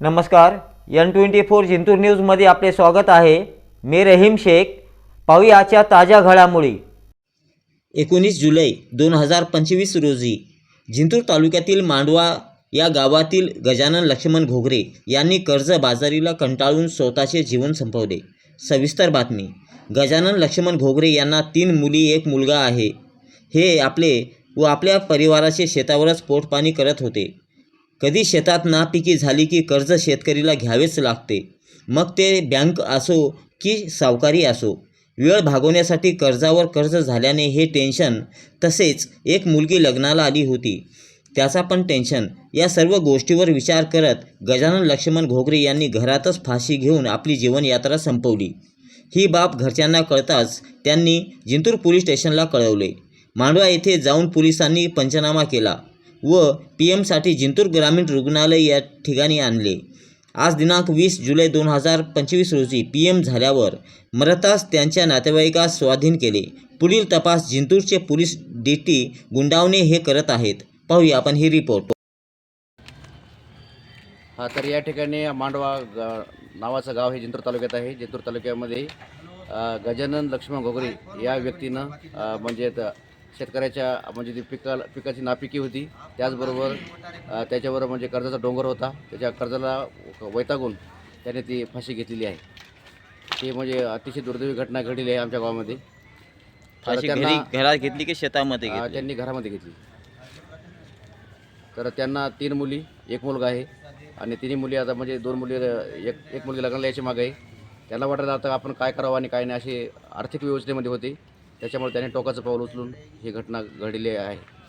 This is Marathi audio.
नमस्कार एन ट्वेंटी फोर जिंतूर न्यूजमध्ये आपले स्वागत आहे. मी रहीम शेख. पाहूया आजच्या ताज्या घडामोडी. एकोणीस जुलै दोन हजार पंचवीस रोजी जिंतूर तालुक्यातील मांडवा या गावातील गजानन लक्ष्मण घोगरे यांनी कर्जबाजारीला कंटाळून स्वतःचे जीवन संपवले. सविस्तर बातमी. गजानन लक्ष्मण घोगरे यांना तीन मुली एक मुलगा आहे. हे आपले व आपल्या परिवाराचे शेतावरच पोटपाणी करत होते. कधी शेतात नापिकी झाली की कर्ज शेतकरीला घ्यावेच लागते. मग ते बँक असो की सावकारी असो. वेळ भागवण्यासाठी कर्जावर कर्ज झाल्याने हे टेन्शन तसेच एक मुलगी लग्नाला आली होती. त्याचा पण टेन्शन या सर्व गोष्टीवर विचार करत गजानन लक्ष्मण घोगरे यांनी घरातच फाशी घेऊन आपली जीवनयात्रा संपवली. ही बाब घरच्यांना कळताच त्यांनी जिंतूर पोलीस स्टेशनला कळवले. मांडवा येथे जाऊन पोलिसांनी पंचनामा केला. व पी एमसाठी जिंतूर ग्रामीण रुग्णालय या ठिकाणी आणले. आज दिनांक वीस जुलै दोन हजार पंचवीस रोजी पी एम झाल्यावर मरतास त्यांच्या नातेवाईकास स्वाधीन केले. पुढील तपास जिंतूरचे पोलीस डी टी गुंडावणे हे करत आहेत. पाहूया आपण ही रिपोर्ट. हा तर या ठिकाणी मांडवा ग नावाचं गाव हे जिंतूर तालुक्यात आहे. जिंतूर तालुक्यामध्ये गजानन लक्ष्मण घोगरे या व्यक्तीनं म्हणजे शेतकऱ्याच्या म्हणजे ती पिका पिकाची नापिकी होती. त्याचबरोबर त्याच्यावर म्हणजे कर्जाचा डोंगर होता. त्याच्या कर्जाला वैतागून त्याने ती फाशी घेतलेली आहे. ती म्हणजे अतिशय दुर्दैवी घटना घडलेली आहे आमच्या गावामध्ये. त्यांना- घरात घेतली की शेतामध्ये अ, घेतली? त्यांनी घरामध्ये घेतली. तर त्यांना तीन मुली एक मुलगा आहे. आणि तिन्ही मुली आता म्हणजे दोन मुली अ, एक एक मुलगी लग्नाला याची मागे आहे. त्यांना वाटत आता आपण काय करावं आणि काय नाही अशी आर्थिक व्यवस्थेमध्ये होते. त्याच्यामुळे त्याने टोकाचं पाऊल उचलून ही घटना घडली आहे.